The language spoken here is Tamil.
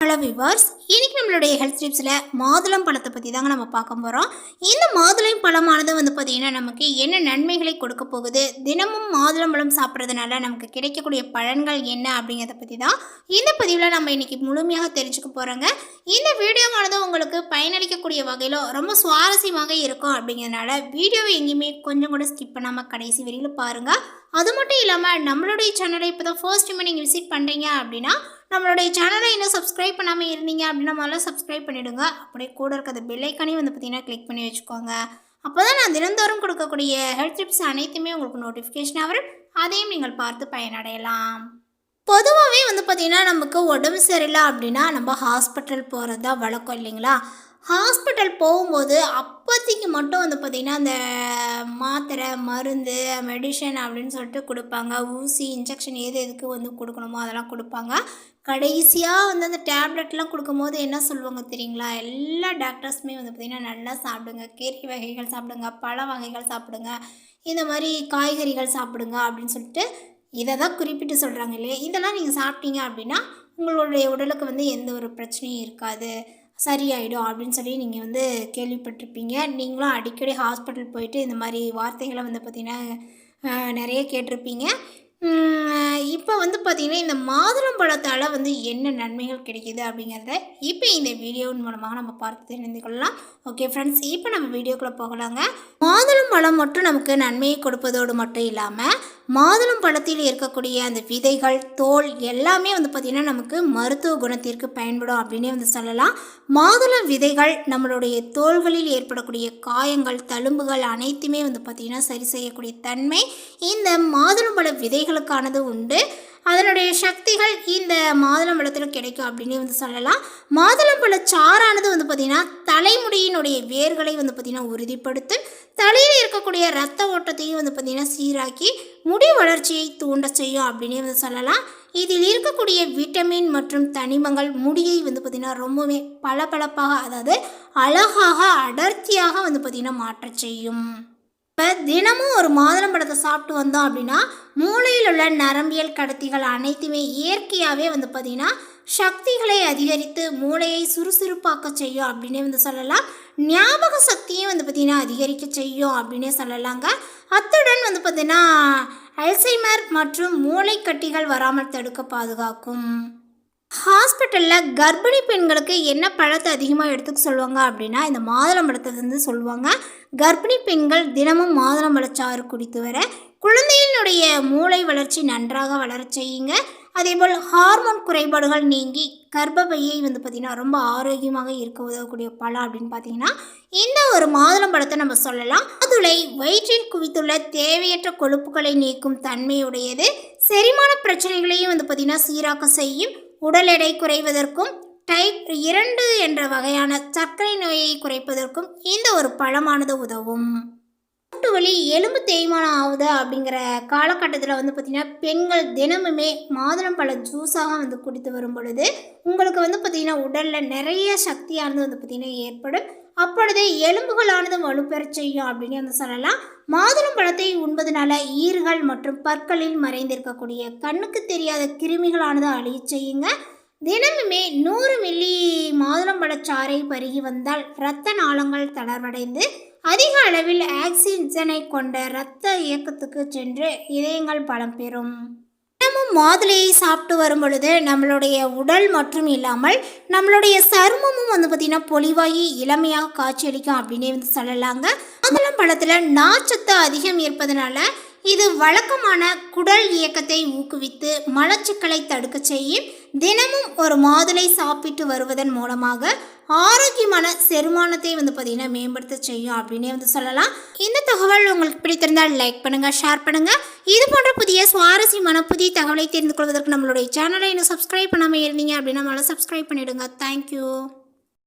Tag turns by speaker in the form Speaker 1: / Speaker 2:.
Speaker 1: ஹலோ விவர்ஸ் இன்னைக்கு நம்மளுடைய ஹெல்த் டிப்ஸில் மாதுளம் பழத்தை பற்றி தாங்க நம்ம பார்க்க போகிறோம் இந்த மாதுளம் பழமானது வந்து பார்த்திங்கன்னா நமக்கு என்ன நன்மைகளை கொடுக்க போகுது? தினமும் மாதுளம் பழம் சாப்பிட்றதுனால நமக்கு கிடைக்கக்கூடிய பலன்கள் என்ன அப்படிங்கிறத பற்றி தான் இந்த பதிவில் நம்ம இன்றைக்கி முழுமையாக தெரிஞ்சுக்க போகிறோங்க இந்த வீடியோவானது உங்களுக்கு பயனளிக்கக்கூடிய வகையில் ரொம்ப சுவாரஸ்யமாக இருக்கும் அப்படிங்கிறதுனால வீடியோவை எங்கேயுமே கொஞ்சம் கூட ஸ்கிப் பண்ணாமல் கடைசி வரையில் பாருங்கள் அது மட்டும் இல்லாமல் நம்மளுடைய சேனலை இப்போ தான் ஃபர்ஸ்ட் டைம் நீங்கள் விசிட் பண்ணுறீங்க அப்படின்னா நம்மளுடைய சேனலை இன்னும் சப்ஸ்கிரைப் பண்ணாமல் இருந்தீங்க அப்படின்னா முதல்ல சப்ஸ்கிரைப் பண்ணிவிடுங்க அப்படியே கூட இருக்கிற பெல்லைக்கானையும் வந்து பார்த்தீங்கன்னா கிளிக் பண்ணி வச்சுக்கோங்க. அப்போ தான் நான் தினந்தோறும் கொடுக்கக்கூடிய ஹெல்த் டிப்ஸ் அனைத்துமே உங்களுக்கு நோட்டிஃபிகேஷனாக வரும். அதையும் நீங்கள் பார்த்து பயனடையலாம். பொதுவாகவே வந்து பார்த்திங்கன்னா நமக்கு உடம்பு சரியில்லை அப்படின்னா நம்ம ஹாஸ்பிட்டல் போகிறது தான் வழக்கம் இல்லைங்களா? ஹாஸ்பிட்டல் போகும்போது அப்போதைக்கு மட்டும் வந்து பார்த்திங்கன்னா அந்த மாத்திரை மருந்து மெடிசன் அப்படின்னு சொல்லிட்டு கொடுப்பாங்க. ஊசி இன்ஜெக்ஷன் எது எதுக்கு வந்து கொடுக்கணுமோ அதெல்லாம் கொடுப்பாங்க. கடைசியாக வந்து அந்த டேப்லெட்லாம் கொடுக்கும்போது என்ன சொல்லுவாங்க தெரியுங்களா? எல்லா டாக்டர்ஸுமே வந்து பார்த்திங்கன்னா நல்லா சாப்பிடுங்க. கீரை வகைகள் சாப்பிடுங்க பழ வகைகள் சாப்பிடுங்க. இந்த மாதிரி காய்கறிகள் சாப்பிடுங்க அப்படின்னு சொல்லிட்டு இதை தான் குறிப்பிட்டு சொல்கிறாங்க இல்லையா? இதெல்லாம் நீங்கள் சாப்பிட்டீங்க அப்படின்னா உங்களுடைய உடலுக்கு வந்து எந்த ஒரு பிரச்சனையும் இருக்காது. சரியாயிடும் அப்படின்னு சொல்லி நீங்கள் வந்து கேள்விப்பட்டிருப்பீங்க. நீங்களும் அடிக்கடி ஹாஸ்பிட்டல் போயிட்டு இந்த மாதிரி வார்த்தைகளை வந்து பார்த்திங்கன்னா நிறைய கேட்டிருப்பீங்க. இப்போ வந்து பார்த்திங்கன்னா இந்த மாதுளம் பழத்தால் வந்து என்ன நன்மைகள் கிடைக்கிது அப்படிங்கிறத இப்போ இந்த வீடியோவின் மூலமாக நம்ம பார்த்து தெரிந்து கொள்ளலாம். ஓகே ஃப்ரெண்ட்ஸ் இப்போ நம்ம வீடியோக்குள்ளே போகலாங்க. மாதுளம் பழம் மட்டும் நமக்கு நன்மையை கொடுப்பதோடு மட்டும் இல்லாமல் மாதுளம் பழத்தில் இருக்கக்கூடிய அந்த விதைகள் தோல் எல்லாமே வந்து பார்த்திங்கன்னா நமக்கு மருத்துவ குணத்திற்கு பயன்படும் அப்படின்னே வந்து சொல்லலாம். மாதுளம் விதைகள் நம்மளுடைய தோள்களில் ஏற்படக்கூடிய காயங்கள் தழும்புகள் அனைத்துமே வந்து பார்த்திங்கன்னா சரி செய்யக்கூடிய தன்மை இந்த மாதுளம்பழ விதைகளுக்கானது உண்டு. அதனுடைய சக்திகள் இந்த மாதுளம்பழத்தில் கிடைக்கும் அப்படின்னு வந்து சொல்லலாம். மாதுளம்பழ சாறானது வந்து பார்த்திங்கன்னா தலைமுடியினுடைய வேர்களை வந்து பார்த்திங்கன்னா உறுதிப்படுத்தும் தலையில் இருக்கக்கூடிய ரத்த ஓட்டத்தையும் வந்து பார்த்திங்கன்னா சீராக்கி முடி வளர்ச்சியை தூண்ட செய்யும் அப்படின்னே வந்து சொல்லலாம். இதில் இருக்கக்கூடிய விட்டமின் மற்றும் தனிமங்கள் முடியை வந்து பார்த்திங்கன்னா ரொம்பவே பளபளப்பாக அதாவது அழகாக அடர்த்தியாக வந்து பார்த்திங்கன்னா மாற்ற செய்யும். இப்போ தினமும் ஒரு மாதுளம்பழத்தை சாப்பிட்டு வந்தோம் அப்படின்னா மூளையில் உள்ள நரம்பியல் கடத்திகள் அனைத்துமே இயற்கையாகவே வந்து பார்த்திங்கன்னா சக்திகளை அதிகரித்து மூளையை சுறுசுறுப்பாக்க செய்யும் அப்படின்னே வந்து சொல்லலாம். ஞாபக சக்தியும் வந்து பார்த்திங்கன்னா அதிகரிக்க செய்யும் அப்படின்னே சொல்லலாங்க. அத்துடன் வந்து பார்த்திங்கன்னா அல்சைமர் மற்றும் மூளைக்கட்டிகள் வராமல் தடுக்க பாதுகாக்கும். ஹாஸ்பிட்டலில் கர்ப்பிணி பெண்களுக்கு என்ன பழத்தை அதிகமாக எடுத்துக்க சொல்லுவாங்க அப்படின்னா இந்த மாதுளம்பழத்தை வந்து சொல்லுவாங்க. கர்ப்பிணி பெண்கள் தினமும் மாதுளம்பழச்சாறு குடித்து வர குழந்தையினுடைய மூளை வளர்ச்சி நன்றாக வளர செய்யுங்க. அதேபோல் ஹார்மோன் குறைபாடுகள் நீங்கி கர்ப்பப்பையை வந்து பார்த்திங்கன்னா ரொம்ப ஆரோக்கியமாக இருக்க உதவக்கூடிய பழம் அப்படின்னு பார்த்தீங்கன்னா இந்த ஒரு மாதுளம் பழத்தை நம்ம சொல்லலாம். மாதுளை வயிற்றில் குவித்துள்ள தேவையற்ற கொழுப்புகளை நீக்கும் தன்மையுடையது. செரிமான பிரச்சனைகளையும் வந்து பார்த்திங்கன்னா சீராக்க செய்யும். உடல் எடை குறைவதற்கும் டைப் இரண்டு என்ற வகையான சர்க்கரை நோயை குறைப்பதற்கும் இந்த ஒரு பழமானது உதவும். மூட்டு வலி எலும்பு தேய்மானம் ஆகுது அப்படிங்கிற காலகட்டத்தில் வந்து பார்த்திங்கன்னா பெண்கள் தினமுமே மாதுளம்பழ ஜூஸாக வந்து குடித்து வரும் பொழுது உங்களுக்கு வந்து பார்த்திங்கன்னா உடலில் நிறைய சக்தியானது வந்து பார்த்திங்கன்னா ஏற்படும். அப்பொழுது எலும்புகளானது வலுப்பெறச் செய்யும் அப்படின்னு வந்து சொல்லலாம். மாதுளம் பழத்தை உண்பதனால ஈறுகள் மற்றும் பற்களில் மறைந்திருக்கக்கூடிய கண்ணுக்கு தெரியாத கிருமிகளானது அழிய செய்யுங்க. தினமுமே நூறு மில்லி மாதுளம்பழச்சாறை பருகி வந்தால் இரத்த நாளங்கள் தளர்வடைந்து அதிக அளவில் ஆக்சிஜனை கொண்ட இரத்த இயக்கத்துக்கு சென்று இதயங்கள் பலம் பெறும். தினமும் மாதுளையை சாப்பிட்டு வரும் பொழுது நம்மளுடைய உடல் மற்றும் இல்லாமல் நம்மளுடைய சருமமும் வந்து பார்த்திங்கன்னா பொலிவாகி இளமையாக காட்சியளிக்கும் அப்படின்னே வந்து சொல்லலாங்க. மாதுளம் பழத்தில் நாச்சத்து அதிகம் இருப்பதனால இது வழக்கமான குடல் இயக்கத்தை ஊக்குவித்து மலச்சிக்கலை தடுக்க செய்யும் தினமும் ஒரு மாதுளை சாப்பிட்டு வருவதன் மூலமாக ஆரோக்கியமான செரிமானத்தை வந்து பார்த்திங்கன்னா மேம்படுத்த செய்யும் அப்படின்னே வந்து சொல்லலாம். இந்த தகவல் உங்களுக்கு பிடித்திருந்தால் லைக் பண்ணுங்கள் ஷேர் பண்ணுங்கள் இது போன்ற புதிய சுவாரஸ்யமான புதிய தகவலை தெரிந்து கொள்வதற்கு நம்மளுடைய சேனலை இன்னும் சப்ஸ்கிரைப் பண்ணாமல் இருந்தீங்க அப்படின்னா நம்மளால் சப்ஸ்கிரைப் பண்ணிவிடுங்க தேங்க்யூ